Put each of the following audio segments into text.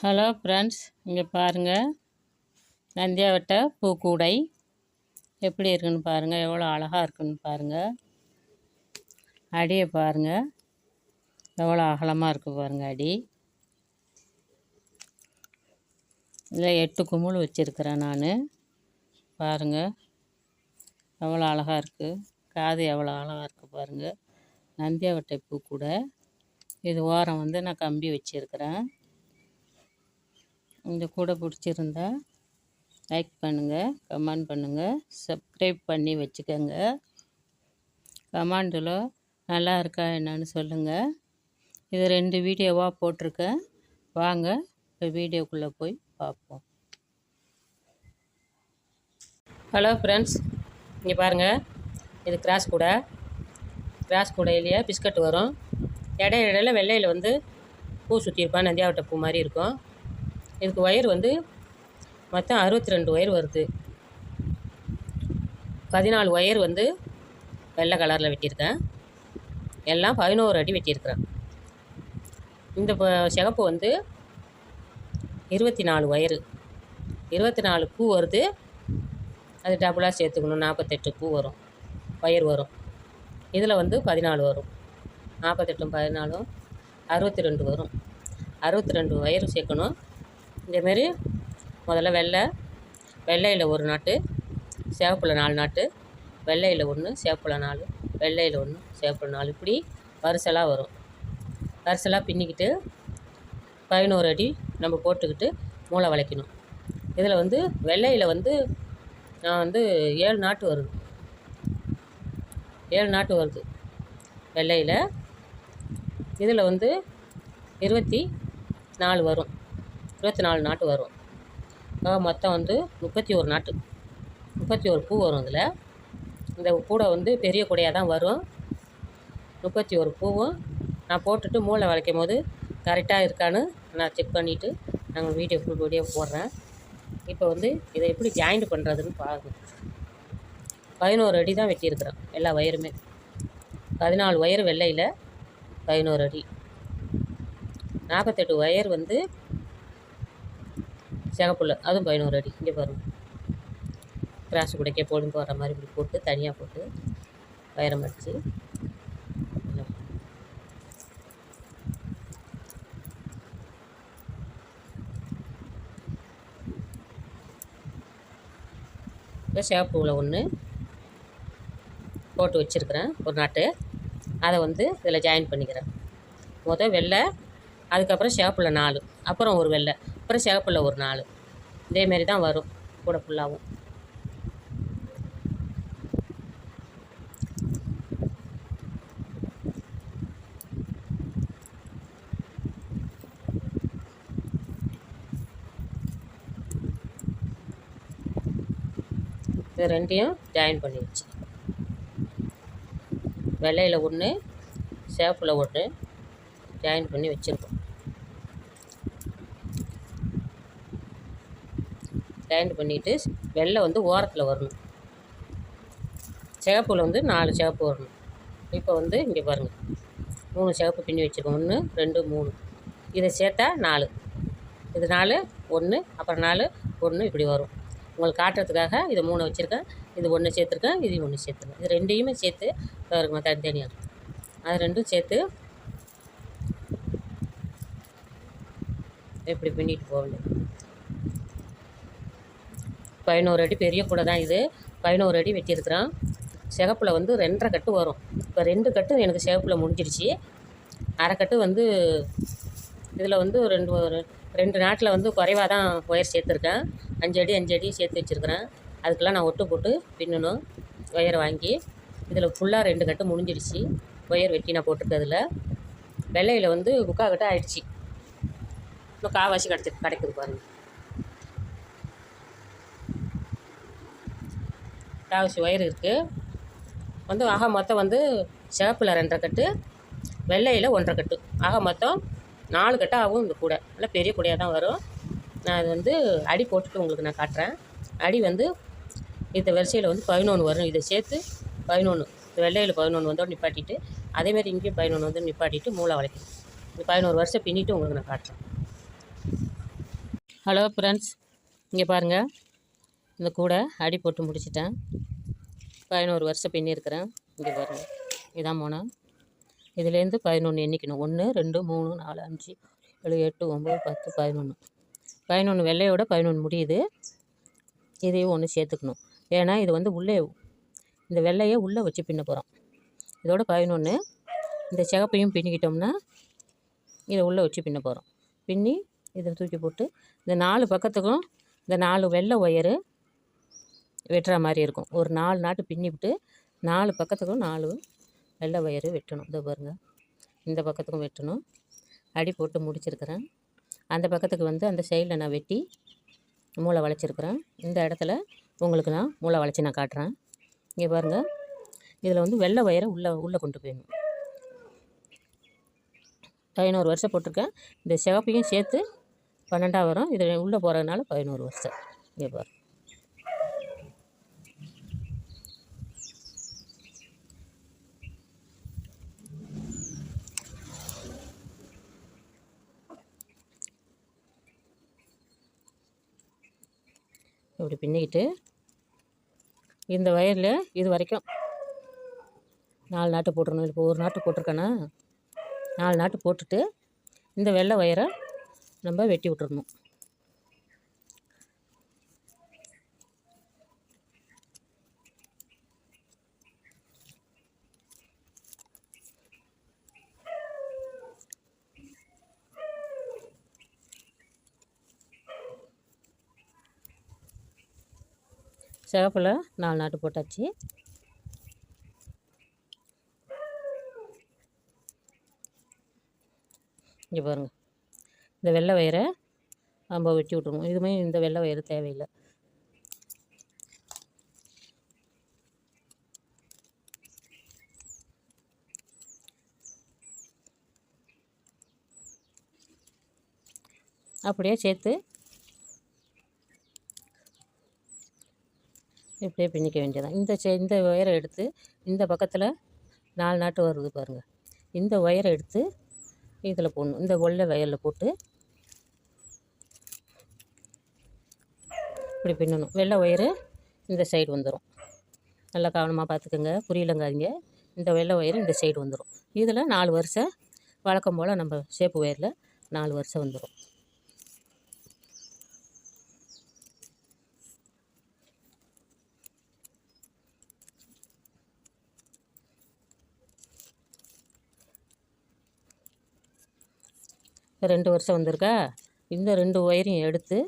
Hello friends இங்கே பாருங்கள் நந்தியாவட்ட பூக்கூடை. எப்படி இருக்குன்னு பாருங்கள் எவ்வளோ அழகாக இருக்குன்னு பாருங்கள் அடியை பாருங்கள் எவ்வளோ அகலமாக இருக்குது பாருங்கள் அடி. இதில் எட்டு குமுள் வச்சுருக்கிறேன் நான். பாருங்கள் எவ்வளோ அழகாக இருக்குது காது எவ்வளோ அழகாக இருக்குது பாருங்கள் நந்தியாவட்டை பூக்கூடை. இது ஓரம் வந்து நான் கம்பி வச்சுருக்கிறேன். இந்த கூட பிடிச்சிருந்தா லைக் பண்ணுங்கள் கமெண்ட் பண்ணுங்கள் சப்ஸ்கிரைப் பண்ணி வச்சுக்கோங்க. கமாண்டில் நல்லா இருக்கா என்னன்னு சொல்லுங்கள் இது ரெண்டு வீடியோவாக போட்டிருக்கேன். வாங்க இப்போ வீடியோக்குள்ளே போய் பார்ப்போம். ஹலோ ஃப்ரெண்ட்ஸ் இங்கே பாருங்கள் இது கிராஸ் கூடை. கிராஸ் கூடையிலேயே பிஸ்கட் வரும். இடையில இடையில வெள்ளையில் வந்து பூ சுற்றியிருப்பான் நந்தியாவட்ட பூ மாதிரி இருக்கும். இதுக்கு ஒயர் வந்து மொத்தம் அறுபத்தி ரெண்டு ஒயர் வருது. பதினாலு ஒயர் வந்து வெள்ளை கலரில் வெட்டியிருக்கேன். எல்லாம் பதினோரு அடி வெட்டியிருக்கிறேன். இந்த சிகப்பு வந்து இருபத்தி நாலு ஒயரு இருபத்தி நாலு பூ வருது. அது டபுளாக சேர்த்துக்கணும். நாற்பத்தெட்டு பூ வரும். ஒயர் வரும். இதில் வந்து பதினாலு வரும். நாற்பத்தெட்டும் பதினாலும் அறுபத்தி ரெண்டு வரும். அறுபத்தி ரெண்டு ஒயர் சேர்க்கணும். இதேமாரி முதல்ல வெள்ளை வெள்ளையில் ஒரு நாட்டு சேவப்பில் நாலு நாட்டு வெள்ளையில் ஒன்று சேப்பில் நாலு வெள்ளையில் ஒன்று சிவப்பில் நாலு. இப்படி வரிசலாக வரும். வரிசலாக பின்னிக்கிட்டு பதினோரு அடி நம்ம போட்டுக்கிட்டு மூளை வளைக்கணும். இதில் வந்து வெள்ளையில் வந்து நான் வந்து ஏழு நாட்டு வருது. ஏழு நாட்டு வருது. வெள்ளையில் இதில் வந்து இருபத்தி நாலு வரும். இருபத்தி நாலு நாட்டு வரும். மொத்தம் வந்து முப்பத்தி ஒரு நாட்டு. முப்பத்தி ஒரு பூ வரும் இதில். இந்த கூடை வந்து பெரிய கூடையாக தான் வரும். முப்பத்தி ஒரு பூவும் நான் போட்டுட்டு மூளை வளைக்கும் போது கரெக்டாக இருக்கான்னு நான் செக் பண்ணிவிட்டு நாங்கள் வீடியோ ஃபுல் வீடியோ போடுறேன். இப்போ வந்து இதை எப்படி ஜாயிண்ட் பண்ணுறதுன்னு பாருங்கள் பதினோரு அடி தான் வெட்டியிருக்கிறேன் எல்லா ஒயருமே பதினாலு ஒயர் வெள்ளையில் பதினோரு அடி. நாற்பத்தெட்டு ஒயர் வந்து சிகப்புள்ள அதுவும் பதினோரு அடி. இங்கே பாருங்கள் கிராஸ் குடைக்க போடும் போகிற மாதிரி இப்படி போட்டு தனியாக போட்டு வயரம் அடித்து சேப்பூவில் சிவப்பூவில் ஒன்று போட்டு வச்சுருக்கிறேன். ஒரு நாட்டு. அதை வந்து இதில் ஜாயின் பண்ணிக்கிறேன். மொதல் வெள்ளை அதுக்கப்புறம் சிவப்பில் நாலு. அப்புறம் ஒரு வெள்ளை. அப்புறம் சிகப்பில் ஒரு நாலு. இதேமாரி தான் வரும் கூட ஃபுல்லாகவும் இது ரெண்டையும் ஜாயின் பண்ணி வச்சு. வெள்ளையில் ஒன்று சேப்பில் ஒன்று ஜாயின் பண்ணி வச்சுருக்கோம். ஜாயிண்ட் பண்ணிவிட்டு வெள்ளை வந்து ஓரத்தில் வரணும். சிகப்பில் வந்து நாலு சிகப்பு வரணும். இப்போ வந்து இங்கே பாருங்கள் மூணு சிகப்பு பின்னி வச்சுருக்கோம். ஒன்று ரெண்டு மூணு. இதை சேர்த்தா நாலு. இது நாலு ஒன்று அப்புறம் நாலு ஒன்று இப்படி வரும். உங்களுக்கு காட்டுறதுக்காக இதை மூணு வச்சுருக்கேன். இது ஒன்று சேர்த்துருக்கேன். இது ஒன்று சேர்த்துருக்கேன். இது ரெண்டையுமே சேர்த்து இருக்குமா தனித்தனியாக அது ரெண்டும் சேர்த்து எப்படி பின்னிட்டு போக வேண்டியது. பதினோரு அடி பெரிய கூடை தான் இது. பதினோரு அடி வெட்டியிருக்கிறோம் சிகப்பில் வந்து ரெண்டரை கட்டு வரும். இப்போ ரெண்டு கட்டு எனக்கு சிகப்பில் முடிஞ்சிடுச்சு அரைக்கட்டு வந்து இதில் வந்து ரெண்டு ரெண்டு நாட்டில் வந்து குறைவாக தான் ஒயர் சேர்த்துருக்கேன். அஞ்சு அடி அஞ்சு அடி சேர்த்து வச்சுருக்கிறேன். அதுக்கெல்லாம் நான் ஒட்டு போட்டு பின்னணும் ஒயரை வாங்கி. இதில் ஃபுல்லாக ரெண்டு கட்டு முடிஞ்சிடுச்சு ஒயர் வெட்டி நான் போட்டிருக்கதில் வெள்ளையில் வந்து முக்கால் கட்டு ஆயிடுச்சு. இன்னும் காவாசி கிடச்சி கிடைக்குது பாருங்கள் காவசி ஒயர் இருக்குது வந்து ஆக மொத்தம் வந்து சிவப்பில் ரெண்டரை கட்டு வெள்ளையில் ஒன்றரை கட்டு. ஆக மொத்தம் நாலு கட்டு ஆகும் இந்த கூடை. நல்லா பெரிய கூடையாக தான் வரும். நான் அது வந்து அடி போட்டுட்டு உங்களுக்கு நான் காட்டுறேன். அடி வந்து இந்த வரிசையில் வந்து பதினொன்று வரும். இதை சேர்த்து பதினொன்று இந்த வெள்ளையில் பதினொன்று வந்தோடு நிப்பாட்டிட்டு அதேமாரி இங்கேயும் பதினொன்று வந்து நிப்பாட்டிட்டு மூளை வளைக்கணும். இந்த பதினோரு வருஷம் பின்னிட்டு உங்களுக்கு நான் காட்டுறேன். ஹலோ ஃப்ரெண்ட்ஸ் இங்கே பாருங்கள் இந்த கூடை அடி போட்டு முடிச்சிட்டேன். பதினோரு வருஷம் பின்னிருக்கிறேன் இங்கே வரேன் இதான் போனேன் இதுலேருந்து பதினொன்று எண்ணிக்கணும். ஒன்று ரெண்டு மூணு நாலு அஞ்சு ஏழு எட்டு ஒம்பது பத்து பதினொன்று பதினொன்று வெள்ளையோட பதினொன்று முடியுது. இதையும் ஒன்று சேர்த்துக்கணும். ஏன்னா இது வந்து உள்ளே இந்த வெள்ளையை உள்ளே வச்சு பின்ன போகிறோம் இதோட பதினொன்று இந்த சிகப்பையும் பின்னிக்கிட்டோம்னா இதை உள்ளே வச்சு பின்ன போகிறோம் பின்னி இதை தூக்கி போட்டு இந்த நாலு பக்கத்துக்கும் இந்த நாலு வெள்ளை ஒயரு வெட்டுற மாதிரி இருக்கும். ஒரு நாலு நாட்டு பின்னி விட்டு நாலு பக்கத்துக்கும் நாலு வெள்ளை வயறு வெட்டணும். இதோ பாருங்கள் இந்த பக்கத்துக்கும் வெட்டணும். அடி போட்டு முடிச்சிருக்கிறேன். அந்த பக்கத்துக்கு வந்து அந்த சைடில் நான் வெட்டி மூளை வளைச்சிருக்கிறேன். இந்த இடத்துல உங்களுக்கு நான் மூளை வளைச்சி நான் காட்டுறேன். இங்கே பாருங்கள் இதில் வந்து வெள்ளை வயரை உள்ளே உள்ளே கொண்டு போயிடணும். பதினோரு வருஷம் போட்டிருக்கேன். இந்த சிவப்பையும் சேர்த்து பன்னெண்டாக வரும் இதில் உள்ளே போகிறதுனால பதினோரு வருஷம். இங்கே பாருங்கள் இப்படி பின்னிக்கிட்டு இந்த வயரில் இது வரைக்கும் நாலு நாட்டு போட்டுருணும். இப்போ ஒரு நாட்டு போட்டிருக்கேன்னா நாலு நாட்டு போட்டுட்டு இந்த வெள்ளை வயரை நம்ம வெட்டி விட்டுறணும். சிகப்பில் நாலு நாட்டு போட்டாச்சு. இங்கே பாருங்கள் இந்த வெள்ளை வயரை நம்ம வெட்டி விட்ருவோம் இதுமே இந்த வெள்ளை வயிறு தேவையில்லை. அப்படியே சேர்த்து இப்படியே பின்னிக்க வேண்டியதான் இந்த செ இந்த ஒயரை எடுத்து இந்த பக்கத்தில் நாலு நாட்டு வருது பாருங்கள் இந்த ஒயரை எடுத்து இதில் போடணும். இந்த ஒல்லை வயலில் போட்டு இப்படி பின்னணும். வெள்ளை ஒயரு இந்த சைடு வந்துடும் நல்லா கவனமாக பார்த்துக்கோங்க புரியலங்காதீங்க. இந்த வெள்ளை ஒயரு இந்த சைடு வந்துடும் இதில் நாலு வருஷம் வழக்கம் போல் நம்ம சேப்பு ஒயரில் நாலு வருஷம் வந்துடும் ரெண்டு வருஷம் வந்திருக்கா? இந்த ரெண்டு ஒயரையும் எடுத்து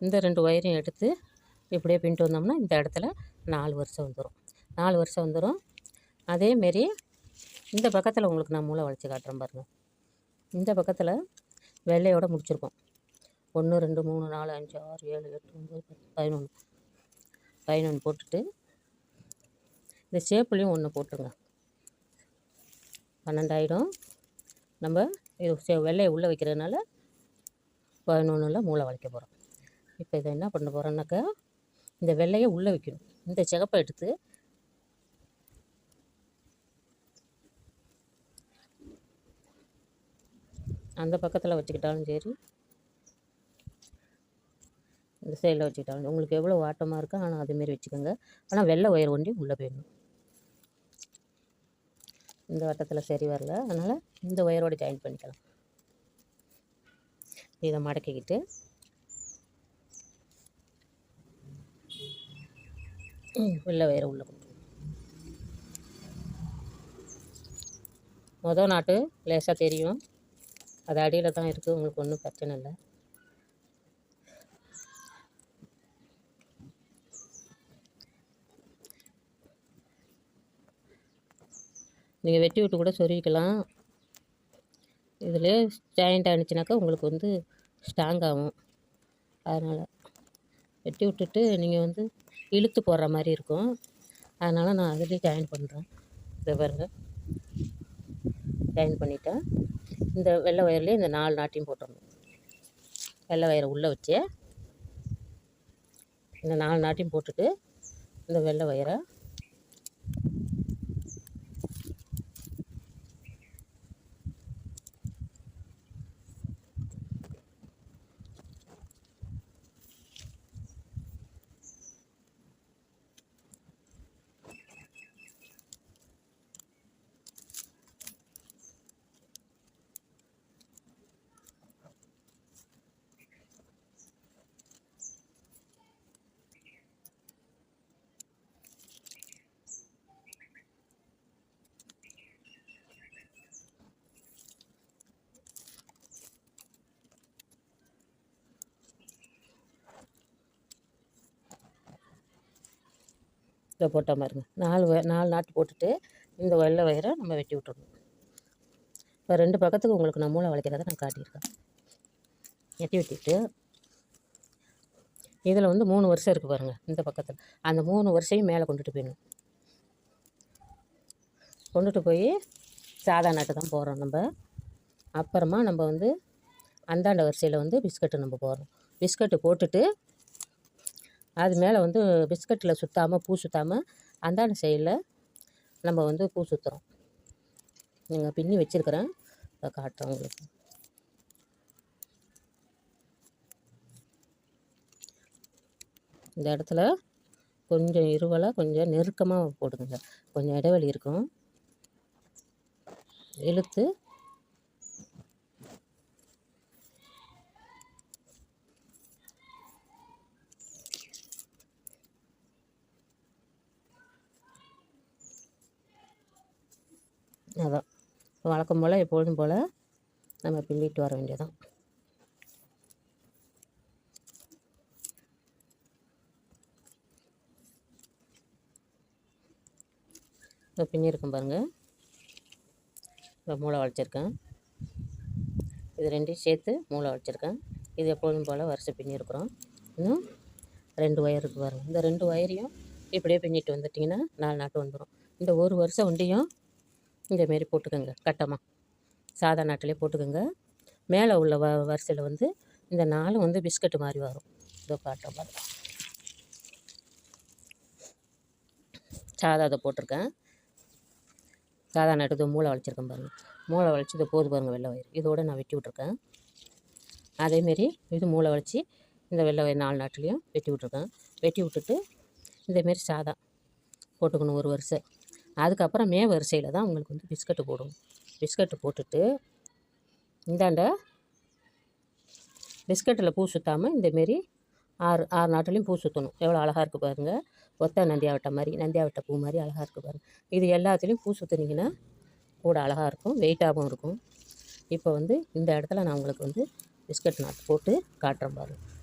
இந்த ரெண்டு ஒயரையும் எடுத்து இப்படியே பின்ட்டு வந்தோம்னா இந்த இடத்துல நாலு வருஷம் வந்துடும் நாலு வருஷம் வந்துடும் அதேமாரி இந்த பக்கத்தில் உங்களுக்கு நான் மூளை வளைச்சி காட்டுறேன் பாருங்கள் இந்த பக்கத்தில் வெள்ளையோட முடிச்சிருக்கோம். ஒன்று ரெண்டு மூணு நாலு அஞ்சு ஆறு ஏழு எட்டு ஒம்பது பத்து பதினொன்று பதினொன்று போட்டுட்டு இந்த சேப்புலேயும் ஒன்று போட்டுருங்க. பன்னெண்டாயிடும். நம்ம இது செ- வெள்ளையை உள்ளே வைக்கிறதுனால பதினொன்றில் மூளை வளைக்க போகிறோம் இப்போ இதை என்ன பண்ண போகிறோன்னாக்கா இந்த வெள்ளையை உள்ளே வைக்கணும். இந்த சிகப்பை எடுத்து அந்த பக்கத்தில் வச்சுக்கிட்டாலும் சரி இந்த சைடில் வச்சுக்கிட்டாலும் உங்களுக்கு எவ்வளோ வாட்டமாக இருக்கோ ஆனால் அதேமாரி வச்சுக்கோங்க. ஆனால் வெள்ளை ஒயர் ஒண்டி உள்ளே போயிடணும். இந்த வட்டத்தில் சரி வரல. அதனால் இந்த ஒயரோட ஜாயின் பண்ணிக்கலாம். இதை மடக்கிக்கிட்டு. உள்ள ஒயரை உள்ளே கொண்டு மொதல் நாட்டு லேசாக தெரியும். அது அடியில் தான் இருக்குது உங்களுக்கு ஒன்றும் பிரச்சனை இல்லை. நீங்கள் வெட்டி விட்டு கூட சொருவிக்கலாம் இதில் ஜாயிண்ட் ஆனிச்சுனாக்கா உங்களுக்கு வந்து ஸ்ட்ராங் ஆகும். அதனால் வெட்டி விட்டுட்டு நீங்கள் வந்து இழுத்து போடுற மாதிரி இருக்கும். அதனால் நான் அதுலேயே ஜாயின் பண்ணுறேன் இதை பாருங்க. ஜாயின் பண்ணிட்டேன். இந்த வெள்ளை ஒயர்லேயே இந்த நாலு நாட்டையும் போட்டுடணும். வெள்ளை ஒயரை உள்ளே வச்சு இந்த நாலு நாட்டையும் போட்டுட்டு இந்த வெள்ளை ஒயரை இதை போட்டால் பாருங்க. நாலு வ நாலு நாட்டு போட்டுட்டு இந்த வெள்ளை வயரை நம்ம வெட்டி விட்டுடணும் இப்போ ரெண்டு பக்கத்துக்கு உங்களுக்கு நான் மூளை வளைக்கிறத நான் காட்டியிருக்கேன். வெட்டி வெட்டிட்டு இதில் வந்து மூணு வருஷம் இருக்குது பாருங்கள் இந்த பக்கத்தில். அந்த மூணு வருஷையும் மேலே கொண்டுட்டு போயிடணும். கொண்டுட்டு போய் சாதா நாட்டு தான் போடுறோம் நம்ம. அப்புறமா நம்ம வந்து அந்தாண்ட வரிசையில் வந்து பிஸ்கட்டு நம்ம போடுறோம். பிஸ்கட்டு போட்டுட்டு அது மேலே வந்து பிஸ்கட்டில் சுற்றாமல் பூ சுற்றாமல் அந்தாண்ட சைடில் நம்ம வந்து பூ சுற்றுறோம் நீங்கள் பின்னி வச்சுருக்கிறேன். அதை காட்டுறேன் உங்களுக்கு. இந்த இடத்துல கொஞ்சம் இருவலாக கொஞ்சம் நெருக்கமாக போடுங்க. கொஞ்சம் இடைவெளி இருக்கும். இழுத்து வழக்கம் போல் எப்பொழுதும் போல் நம்ம பின்னிட்டு வர வேண்டியதான் இப்போ பின்னிருக்கும் பாருங்கள் இப்போ மூளை வளைச்சிருக்கேன் இது ரெண்டையும் சேர்த்து மூளை வளைச்சிருக்கேன் இது எப்பொழுதும் போல் வரிசை பின்னிருக்கிறோம் இன்னும் ரெண்டு ஒயர் இருக்குது பாருங்கள் இந்த ரெண்டு ஒயரையும் இப்படியே பின்னிட்டு வந்துட்டிங்கன்னா நாலு நாட்டு வந்துடும் இந்த ஒரு வருஷம் ஒண்டியும் இந்தமாரி போட்டுக்கோங்க. கட்டமாக சாதா நாட்டிலே போட்டுக்கோங்க. மேலே உள்ள வ வரிசையில் வந்து இந்த நாலும் வந்து பிஸ்கட்டு மாதிரி வரும். இதோ காட்டுற மாதிரி. சாதா அதை போட்டிருக்கேன். சாதா நாட்டு மூளை வளைச்சிருக்கேன் பாருங்கள் மூளை வளைச்சி இதை போது பாருங்கள் வெள்ளை வயிறு. இதோடு நான் வெட்டி விட்ருக்கேன் அதேமாரி இது மூளை வளைச்சி இந்த வெள்ளை வயிறு நாலு நாட்டுலேயும் வெட்டி விட்ருக்கேன் வெட்டி விட்டுட்டு இதேமாரி சாதா போட்டுக்கணும் ஒரு வருஷம் அதுக்கப்புறம் மே வரிசையில் தான் உங்களுக்கு வந்து பிஸ்கட்டு போடுவோம் பிஸ்கட்டு போட்டுட்டு இந்தாண்ட பிஸ்கட்டில் பூ சுற்றாமல் இந்தமாரி ஆறு ஆறு நாட்டிலையும் பூ சுற்றணும் எவ்வளோ அழகாக இருக்குது பாருங்கள் ஒத்த நந்தியாவட்டை மாதிரி நந்தியாவட்டை பூ மாதிரி அழகாக இருக்குது பாருங்கள் இது எல்லாத்துலேயும் பூ சுற்றுனீங்கன்னா கூட அழகாக இருக்கும் வெயிட்டாகவும் இருக்கும். இப்போ வந்து இந்த இடத்துல நான் உங்களுக்கு வந்து பிஸ்கட் நாட்டு போட்டு காட்டுறேன் பாருங்கள்